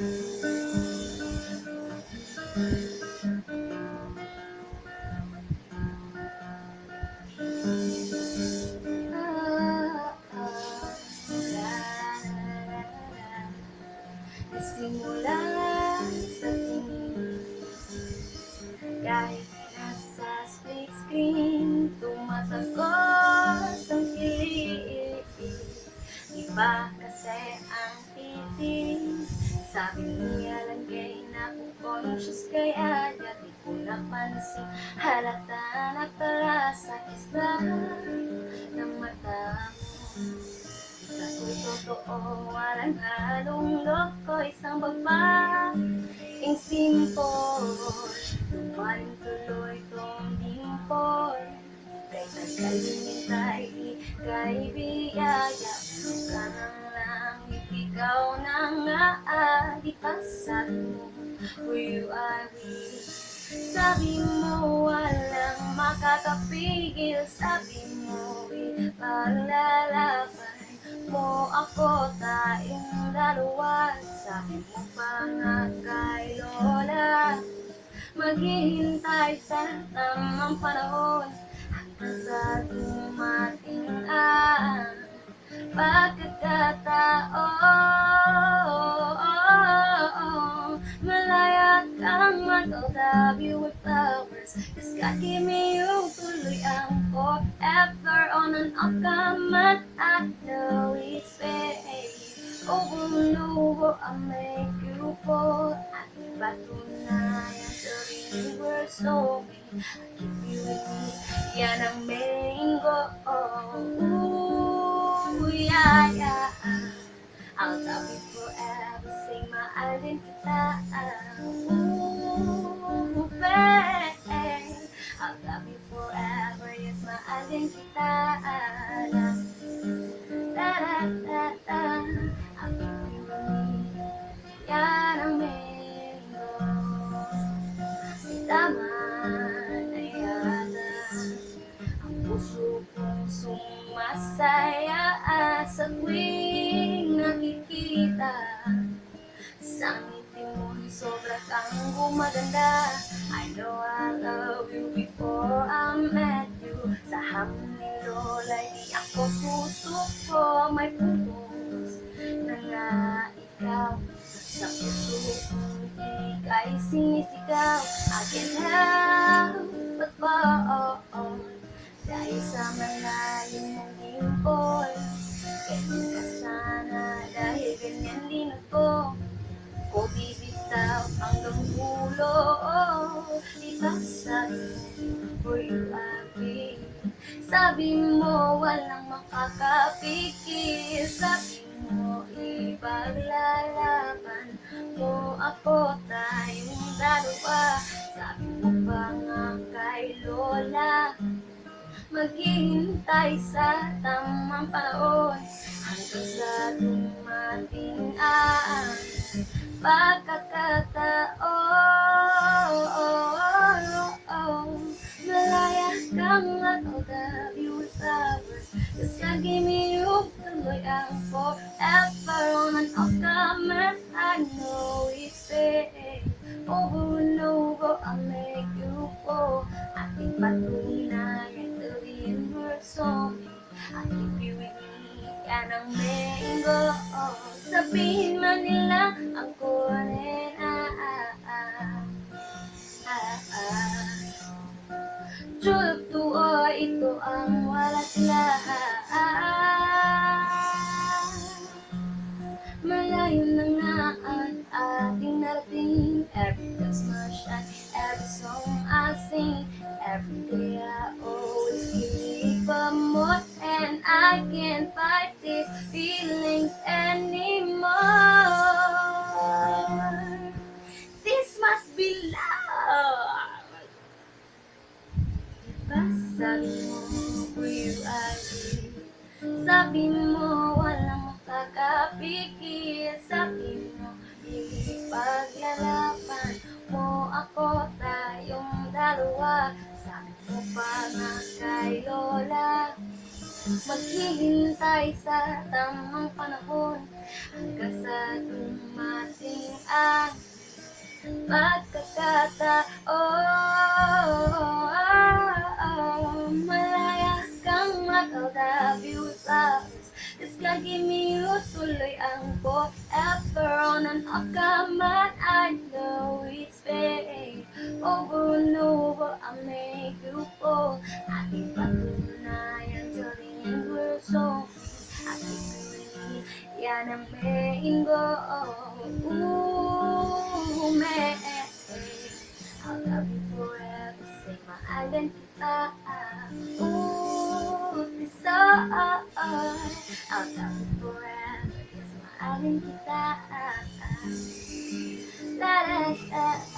Simula sa tingin Kahit nasa split screen Tumatagos ang kilig. Iba napansin Halata na para sa isla ng mata mo. Ako'y totoo, walang halong loko Isang babaeng simple Lumalim tuloy tong dimple. Kay nagkalimintay, kay biyaya Ka nang langit, ikaw na nga Adipasan mo, for you I will Sabi mo walang makakapigil. Sabi mo ipaglalaban mo ako. Tayong dalawa Sabi mo pa nga kay Lola Maghihintay sa tamang panahon. Hanggang sa dumating ang pagkakataon you tuloy ang forever On ka man I know it's fake Oh no, I'll make you fall Aking patunayan sa words so I keep you with me Yan ang main goal Ooh, yeah, yeah I'll love you forever Say mahalin kita. Ooh, babe I'll love you forever Yes, mahalin kita Da da da da. I'll keep you with me Yan ang goal Tama na yata Ang puso kong sumasaya Sa tuwing nakikita Sa ngiti mo'y sobra kang gumaganda. I know I love you met you Sa hamon ni Lola, di ako susuko. May putos na nga ikaw. Sa puso kong ika'y sinisigaw. I can't help but fall Dahil sa malalim mong dimple Ganyan ka sana. Dahil ganyan din ako. Ko bibitaw hanggang dulo Diba sabi I will Sabi mo walang makakapikil Sabi mo ipaglalaban mo ako tayong dalawa. Sabi mo pa nga kay Lola Maghihintay sa tamang panahon Hanggang sa dumating ang pagkakataon At I'll love you with flowers Cause God gave me you tuloy ang forever On and off I know it's fake Over and over, I'll make you fall Ating patunayan, the universe on me I keep you with me, yan ang main goal Sabihin man nila, ako I can't fight these feelings anymore. This must be love. Diba sabi mo, you will Sabi mo, walang makakapigil Sabi mo, ipaglalaban mo Maghihintay sa tamang panahon Hanggang sa dumating ang pagkakataon. Malaya kang you with flowers Just God give me you tuloy ang forever On and off I know it's fate Over and over I make you fall Ating patunayan yan ang main goal Ooh, man I'll love you. forever Say maalan kita Ooh, this all I'll love you forever Yes, maalan kita La la la La